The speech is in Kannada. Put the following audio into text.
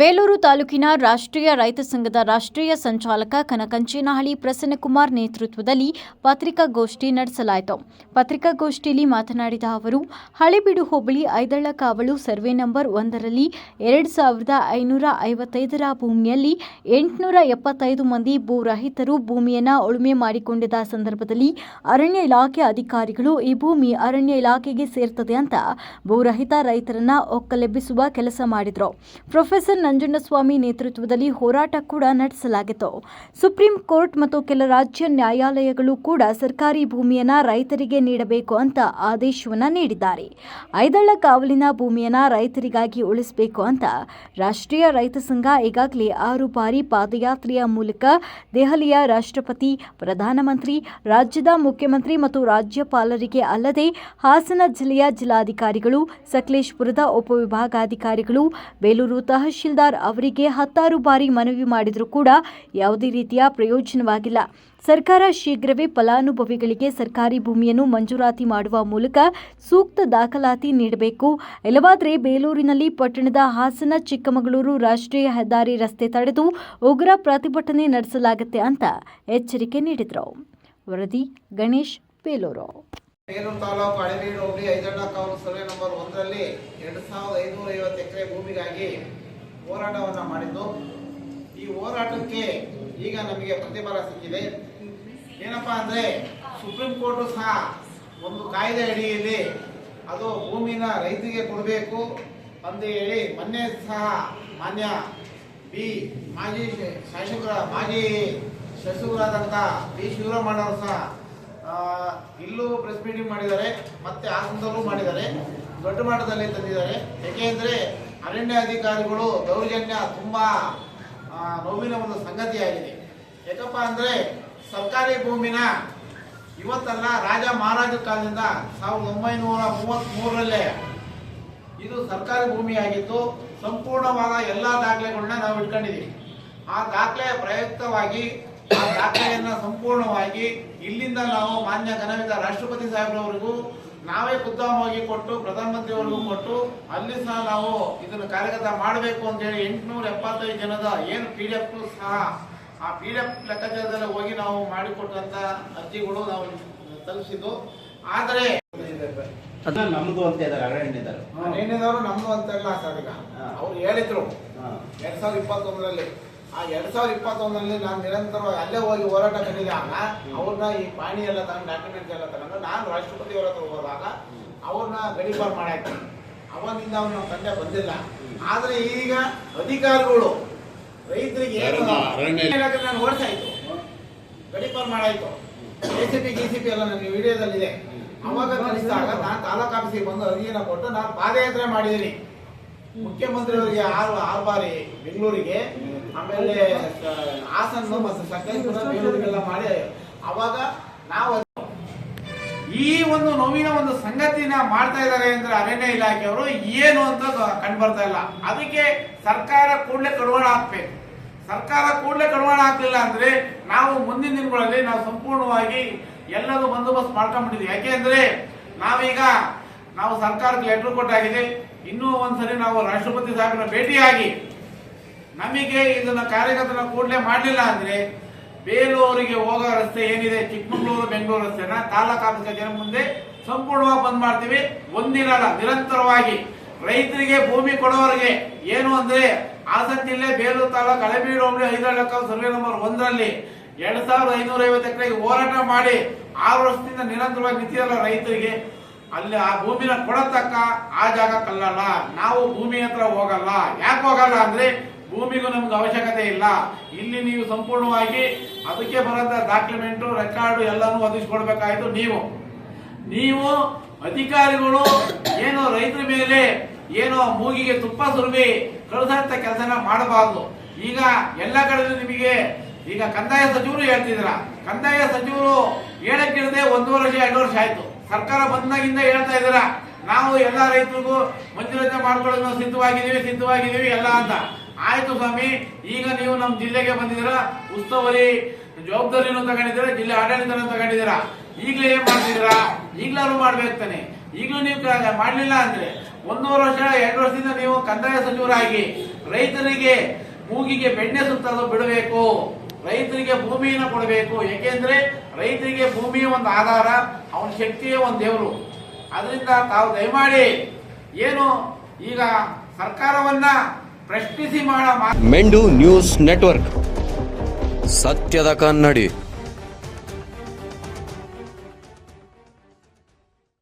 ಬೇಲೂರು ತಾಲೂಕಿನ ರಾಷ್ಟ್ರೀಯ ರೈತ ಸಂಘದ ರಾಷ್ಟ್ರೀಯ ಸಂಚಾಲಕ ಕನಕಂಚೇನಹಳ್ಳಿ ಪ್ರಸನ್ನಕುಮಾರ್ ನೇತೃತ್ವದಲ್ಲಿ ಪತ್ರಿಕಾಗೋಷ್ಠಿ ನಡೆಸಲಾಯಿತು. ಪತ್ರಿಕಾಗೋಷ್ಠಿಯಲ್ಲಿ ಮಾತನಾಡಿದ ಅವರು, ಹಳೆಬೀಡು ಹೋಬಳಿ ಐದಳ್ಳ ಕಾವಲು ಸರ್ವೆ ನಂಬರ್ ಒಂದರಲ್ಲಿ ಎರಡು ಸಾವಿರದ ಐನೂರ ಐವತ್ತೈದರ ಭೂಮಿಯಲ್ಲಿ ಎಂಟುನೂರ ಎಪ್ಪತ್ತೈದು ಮಂದಿ ಭೂರಹಿತರು ಭೂಮಿಯನ್ನು ಉಳುಮೆ ಮಾಡಿಕೊಂಡಿದ್ದ ಸಂದರ್ಭದಲ್ಲಿ ಅರಣ್ಯ ಇಲಾಖೆ ಅಧಿಕಾರಿಗಳು ಈ ಭೂಮಿ ಅರಣ್ಯ ಇಲಾಖೆಗೆ ಸೇರ್ತದೆ ಅಂತ ಭೂರಹಿತ ರೈತರನ್ನ ಒಕ್ಕಲೆಬ್ಬಿಸುವ ಕೆಲಸ ಮಾಡಿದರು. ಪ್ರೊಫೆಸರ್ ನಂಜುಂಡಸ್ವಾಮಿ ನೇತೃತ್ವದಲ್ಲಿ ಹೋರಾಟ ಕೂಡ ನಡೆಸಲಾಗಿತ್ತು. ಸುಪ್ರೀಂ ಕೋರ್ಟ್ ಮತ್ತು ಕೆಲ ರಾಜ್ಯ ನ್ಯಾಯಾಲಯಗಳು ಕೂಡ ಸರ್ಕಾರಿ ಭೂಮಿಯನ್ನು ರೈತರಿಗೆ ನೀಡಬೇಕು ಅಂತ ಆದೇಶವನ್ನು ನೀಡಿದ್ದಾರೆ. ಐದಳ್ಳ ಕಾವಲಿನ ಭೂಮಿಯನ್ನು ರೈತರಿಗಾಗಿ ಉಳಿಸಬೇಕು ಅಂತ ರಾಷ್ಟ್ರೀಯ ರೈತ ಸಂಘ ಈಗಾಗಲೇ ಆರು ಬಾರಿ ಪಾದಯಾತ್ರೆಯ ಮೂಲಕ ದೆಹಲಿಯ ರಾಷ್ಟ್ರಪತಿ, ಪ್ರಧಾನಮಂತ್ರಿ, ರಾಜ್ಯದ ಮುಖ್ಯಮಂತ್ರಿ ಮತ್ತು ರಾಜ್ಯಪಾಲರಿಗೆ ಅಲ್ಲದೆ ಹಾಸನ ಜಿಲ್ಲೆಯ ಜಿಲ್ಲಾಧಿಕಾರಿಗಳು, ಸಕಲೇಶ್ಪುರದ ಉಪವಿಭಾಗಾಧಿಕಾರಿಗಳು, ಬೇಲೂರು ತಹಶೀಲ್ದಾರ್ ಅವರಿಗೆ ಹತ್ತಾರು ಬಾರಿ ಮನವಿ ಮಾಡಿದರೂ ಕೂಡ ಯಾವುದೇ ರೀತಿಯ ಪ್ರಯೋಜನವಾಗಿಲ್ಲ. ಸರ್ಕಾರ ಶೀಘ್ರವೇ ಫಲಾನುಭವಿಗಳಿಗೆ ಸರ್ಕಾರಿ ಭೂಮಿಯನ್ನು ಮಂಜೂರಾತಿ ಮಾಡುವ ಮೂಲಕ ಸೂಕ್ತ ದಾಖಲಾತಿ ನೀಡಬೇಕು. ಇಲ್ಲವಾದರೆ ಬೇಲೂರಿನಲ್ಲಿ ಪಟ್ಟಣದ ಹಾಸನ, ಚಿಕ್ಕಮಗಳೂರು ರಾಷ್ಟ್ರೀಯ ಹೆದ್ದಾರಿ ರಸ್ತೆ ತಡೆದು ಉಗ್ರ ಪ್ರತಿಭಟನೆ ನಡೆಸಲಾಗುತ್ತೆ ಅಂತ ಎಚ್ಚರಿಕೆ ನೀಡಿದರು. ವರದಿ, ಗಣೇಶ್, ಬೇಲೂರು. ಬೇಲೂರು ತಾಲೂಕು ಹಳೆಬೀಡು ಹೋಬಳಿ ಐದಣ್ಣ ಕಾವಲು ಸರ್ವೆ ನಂಬರ್ ಒಂದರಲ್ಲಿ ಎರಡು ಸಾವಿರದ ಐನೂರ ಐವತ್ತು ಎಕರೆ ಭೂಮಿಗಾಗಿ ಹೋರಾಟವನ್ನು ಮಾಡಿದ್ದು. ಈ ಹೋರಾಟಕ್ಕೆ ಈಗ ನಮಗೆ ಪ್ರತಿಫಲ ಸಿಕ್ಕಿದೆ. ಏನಪ್ಪಾ ಅಂದರೆ ಸುಪ್ರೀಂ ಕೋರ್ಟು ಸಹ ಒಂದು ಕಾಯ್ದೆ ಅಡಿಯಲ್ಲಿ ಅದು ಭೂಮಿನ ರೈತರಿಗೆ ಕೊಡಬೇಕು ಅಂತ ಹೇಳಿ ಮೊನ್ನೆ ಸಹ ಮಾನ್ಯ ಬಿ ಮಾಜಿ ಶಾಸಕರ, ಮಾಜಿ ಶಾಸಕರಾದಂಥ ಬಿ ಶಿವರಾಮಣ್ಣವರು ಸಹ ಇಲ್ಲೂ ಪ್ರೆಸ್ ಮೀಟಿಂಗ್ ಮಾಡಿದ್ದಾರೆ, ಮತ್ತೆ ಹಾಸನದಲ್ಲೂ ಮಾಡಿದ್ದಾರೆ, ದೊಡ್ಡ ಮಟ್ಟದಲ್ಲಿ ತಂದಿದ್ದಾರೆ. ಏಕೆಂದರೆ ಅರಣ್ಯ ಅಧಿಕಾರಿಗಳು ದೌರ್ಜನ್ಯ ತುಂಬಾ ನೋವಿನ ಒಂದು ಸಂಗತಿಯಾಗಿದೆ. ಯಾಕಪ್ಪ ಅಂದರೆ ಸರ್ಕಾರಿ ಭೂಮಿನ ಇವತ್ತಲ್ಲ ರಾಜ ಮಹಾರಾಜ ಕಾಲದಿಂದ ಸಾವಿರದ ಒಂಬೈನೂರ ಮೂವತ್ತ್ ಮೂರರಲ್ಲೇ ಇದು ಸರ್ಕಾರಿ ಭೂಮಿಯಾಗಿದ್ದು ಸಂಪೂರ್ಣವಾದ ಎಲ್ಲ ದಾಖಲೆಗಳನ್ನ ನಾವು ಇಟ್ಕೊಂಡಿದ್ದೀವಿ ಆ ದಾಖಲೆ ಪ್ರಯುಕ್ತವಾಗಿ, ಆ ದಾಖಲೆಯನ್ನ ಸಂಪೂರ್ಣವಾಗಿ ಇಲ್ಲಿಂದ ನಾವು ಮಾನ್ಯ ಕನವಿದ ರಾಷ್ಟ್ರಪತಿ ಸಾಹೇಬ್ರವರಿಗೂ ನಾವೇ ಖುದ್ದಾಮವಾಗಿ ಕೊಟ್ಟು ಪ್ರಧಾನಮಂತ್ರಿಯವರಿಗೂ ಕೊಟ್ಟು ಅಲ್ಲಿ ಸಹ ನಾವು ಇದನ್ನು ಕಾರ್ಯಗತ ಮಾಡಬೇಕು ಅಂತ ಹೇಳಿ ಎಂಟುನೂರ ಎಪ್ಪತ್ತೈದು ಜನದ ಏನು ಪಿ ಡಿ ಎಫ್ ಸಹ ಆ ಪಿ ಡಿ ಎಫ್ ಲೆಕ್ಕಾಚಾರದಲ್ಲಿ ಹೋಗಿ ನಾವು ಮಾಡಿಕೊಟ್ಟಂತ ಅರ್ಜಿಗಳು ನಾವು ತಲುಪಿಸಿದ್ದು. ಆದರೆ ಅದನ್ನ ನಮ್ದು ಅಂತ ಇದ್ದಾರೆ ಅರಣ್ಯದರು ನೇಣಿದವರು ನಮ್ದು ಅಂತೆಲ್ಲ ಸರ್ ಈಗ. ಅವ್ರು ಹೇಳಿದ್ರು. ಎರಡ್ ಸಾವಿರದ ಇಪ್ಪತ್ತೊಂದರಲ್ಲಿ. ಆ ಎರಡ್ ಸಾವಿರದ ಇಪ್ಪತ್ತೊಂದರಲ್ಲಿ ನಾನು ನಿರಂತರವಾಗಿ ಅಲ್ಲೇ ಹೋಗಿ ಹೋರಾಟ ಕಂಡಿದ್ದಾಗ ಅವ್ರನ್ನ ಈ ಪಾಣಿ ಎಲ್ಲ ತಗೊಂಡು ಡಾಕ್ಯುಮೆಂಟ್ಸ್ ಎಲ್ಲ ತಗೊಂಡು ನಾನು ರಾಷ್ಟ್ರಪತಿ ಅವರ ಹತ್ರ ಹೋದಾಗ ಅವ್ರನ್ನ ಗಡಿಪಾರ್ ಮಾಡಾಯ್ತು. ಅವನಿಂದ ಅವ್ನು ನಮ್ಮ ತಂದೆ ಬಂದಿಲ್ಲ. ಆದ್ರೆ ಈಗ ಅಧಿಕಾರಿಗಳು ರೈತರಿಗೆ ನಾನು ಓಡಿಸಾಯ್ತು ಗಡಿಪಾರ್ ಮಾಡಾಯ್ತು. A C P C P ಎಲ್ಲ ನನಗೆ ವಿಡಿಯೋದಲ್ಲಿದೆ. ಅವಾಗ ಕಳಿಸಿದಾಗ ನಾನು ತಾಲೂಕು ಆಫೀಸಿಗೆ ಬಂದು ಅರ್ಜಿಯನ್ನು ಕೊಟ್ಟು ನಾನು ಪಾದಯಾತ್ರೆ ಮಾಡಿದ್ದೀನಿ. ಮುಖ್ಯಮಂತ್ರಿಯವರಿಗೆ ಆರು ಆರು ಬಾರಿ ಬೆಂಗಳೂರಿಗೆ, ಆಮೇಲೆ ಹಾಸನ ಬೇಲೂರಿಗೆಲ್ಲ ಮಾಡಿ. ಅವಾಗ ನಾವು ಈ ಒಂದು ನೋವಿನ ಒಂದು ಸಂಗತಿನ ಮಾಡ್ತಾ ಇದ್ದಾರೆ ಅಂದ್ರೆ ಅರಣ್ಯ ಇಲಾಖೆಯವರು ಏನು ಅಂತ ಕಂಡು ಬರ್ತಾ ಇಲ್ಲ. ಅದಕ್ಕೆ ಸರ್ಕಾರ ಕೂಡಲೇ ಕಡುವಾಣ ಹಾಕ್ಬೇಕು. ಸರ್ಕಾರ ಕೂಡಲೇ ಕಡುವಾಣ ಹಾಕ್ಲಿಲ್ಲ ಅಂದ್ರೆ ನಾವು ಮುಂದಿನ ದಿನಗಳಲ್ಲಿ ನಾವು ಸಂಪೂರ್ಣವಾಗಿ ಎಲ್ಲದೂ ಬಂದೋಬಸ್ತ್ ಮಾಡ್ಕೊಂಡ್ಬಿಟ್ಟಿದ್ವಿ ಯಾಕೆ ಅಂದ್ರೆ ನಾವೀಗ ನಾವು ಸರ್ಕಾರಕ್ಕೆ ಲೆಟರ್ ಕೊಟ್ಟಾಗಿದೆ. ಇನ್ನೂ ಒಂದ್ಸರಿ ನಾವು ರಾಷ್ಟ್ರಪತಿ ಸಾಹೇಬ್ರ ಭೇಟಿಯಾಗಿ ನಮಗೆ ಇದನ್ನ ಕಾರ್ಯಕರ್ತನ ಕೂಡಲೇ ಮಾಡಲಿಲ್ಲ ಅಂದ್ರೆ ಬೇಲೂರಿಗೆ ಹೋಗೋ ರಸ್ತೆ ಏನಿದೆ? ಚಿಕ್ಕಮಗಳೂರು, ಬೆಂಗಳೂರು ರಸ್ತೆನ ತಾಲೂಕು ಕಚೇರಿ ಮುಂದೆ ಸಂಪೂರ್ಣವಾಗಿ ಬಂದ್ ಮಾಡ್ತೀವಿ. ಒಂದಿನ ನಿರಂತರವಾಗಿ ರೈತರಿಗೆ ಭೂಮಿ ಕೊಡೋರಿಗೆ ಏನು ಅಂದ್ರೆ ಹಾಸನ ಜಿಲ್ಲೆ ಬೇಲೂರು ತಾಲೂಕು ಹಳೆಬೀಡು ಹೋಬಳಿ ಲಕ್ಷ ಸರ್ವೆ ನಂಬರ್ ಒಂದರಲ್ಲಿ ಎರಡ್ ಸಾವಿರದ ಐನೂರ ಐವತ್ತು ಎಕರೆಗೆ ಹೋರಾಟ ಮಾಡಿ ಆರು ವರ್ಷದಿಂದ ನಿರಂತರವಾಗಿ ನಿಂತಿರಲ್ಲ ರೈತರಿಗೆ. ಅಲ್ಲಿ ಆ ಭೂಮಿನ ಕೊಡತಕ್ಕ ಆ ಜಾಗ ಕಲ್ಲಲ್ಲ. ನಾವು ಭೂಮಿ ಹತ್ರ ಹೋಗಲ್ಲ. ಯಾಕೆ ಹೋಗಲ್ಲ ಅಂದ್ರೆ ಭೂಮಿಗೂ ನಮ್ಗೆ ಅವಶ್ಯಕತೆ ಇಲ್ಲ. ಇಲ್ಲಿ ನೀವು ಸಂಪೂರ್ಣವಾಗಿ ಅದಕ್ಕೆ ಬರೋಂಥ ಡಾಕ್ಯುಮೆಂಟು ರೆಕಾರ್ಡು ಎಲ್ಲಾನು ಒದಗಿಸ್ಕೊಡ್ಬೇಕಾಯ್ತು ನೀವು. ನೀವು ಅಧಿಕಾರಿಗಳು, ಏನೋ ರೈತರ ಮೇಲೆ ಏನೋ ಮೂಗಿಗೆ ತುಪ್ಪ ಸುರುವಿ ಕಳಿಸಂತ ಕೆಲಸನ ಮಾಡಬಾರ್ದು. ಈಗ ಎಲ್ಲ ಕಡೆ ನಿಮಗೆ ಈಗ ಕಂದಾಯ ಸಚಿವರು ಹೇಳ್ತಿದ್ರ ಕಂದಾಯ ಸಚಿವರು ಹೇಳಕ್ಕಿಡದೆ ಒಂದು ವರ್ಷ, ಎರಡು ವರ್ಷ ಆಯ್ತು. ಸರ್ಕಾರ ಬಂದಾಗಿಂದ ಹೇಳ್ತಾ ಇದ್ದೀರ? ನಾವು ಎಲ್ಲ ರೈತರಿಗೂ ಮಂಜೂರಾತಿ ಮಾಡ್ಕೊಳ್ಳೋದು ಸಿದ್ಧವಾಗಿದ್ದೀವಿ ಸಿದ್ಧವಾಗಿದ್ದೀವಿ ಎಲ್ಲ ಅಂತ. ಆಯ್ತು ಸ್ವಾಮಿ, ಈಗ ನೀವು ನಮ್ಮ ಜಿಲ್ಲೆಗೆ ಬಂದಿದ್ದೀರಾ? ಉಸ್ತುವಾರಿ ಜವಾಬ್ದಾರಿನೂ ತಗೊಂಡಿದ್ದೀರಾ? ಜಿಲ್ಲೆ ಆಡಳಿತನೂ ತಗೊಂಡಿದ್ದೀರಾ? ಈಗಲೇ ಏನ್ ಮಾಡ್ತಿದ್ದೀರಾ? ಈಗಲಾರು ಮಾಡ್ಬೇಕು ತಾನೆ. ಈಗಲೂ ನೀವು ಮಾಡ್ಲಿಲ್ಲ ಅಂದ್ರೆ ಒಂದೂವರೆ ವರ್ಷ, ಎರಡು ವರ್ಷದಿಂದ ನೀವು ಕಂದಾಯ ಸಚಿವರಾಗಿ ರೈತರಿಗೆ ಮೂಗಿಗೆ ಬೆಣ್ಣೆ ಸುತ್ತಾದ್ರು ಬಿಡಬೇಕು. ರೈತರಿಗೆ ಭೂಮಿಯನ್ನು ಕೊಡಬೇಕು. ಏಕೆಂದ್ರೆ ರೈತರಿಗೆ ಭೂಮಿಯ ಒಂದು ಆಧಾರ, ಅವನ ಶಕ್ತಿಯೇ ಒಂದು ದೇವರು. ಅದರಿಂದ ತಾವು ದಯಮಾಡಿ ಏನು ಈಗ ಸರ್ಕಾರವನ್ನ ಪ್ರಶ್ನಿಸಿ ಮಾಡ ಮೆಂಡು ನ್ಯೂಸ್ ನೆಟ್ವರ್ಕ್. ಸತ್ಯದ ಕನ್ನಡಿ.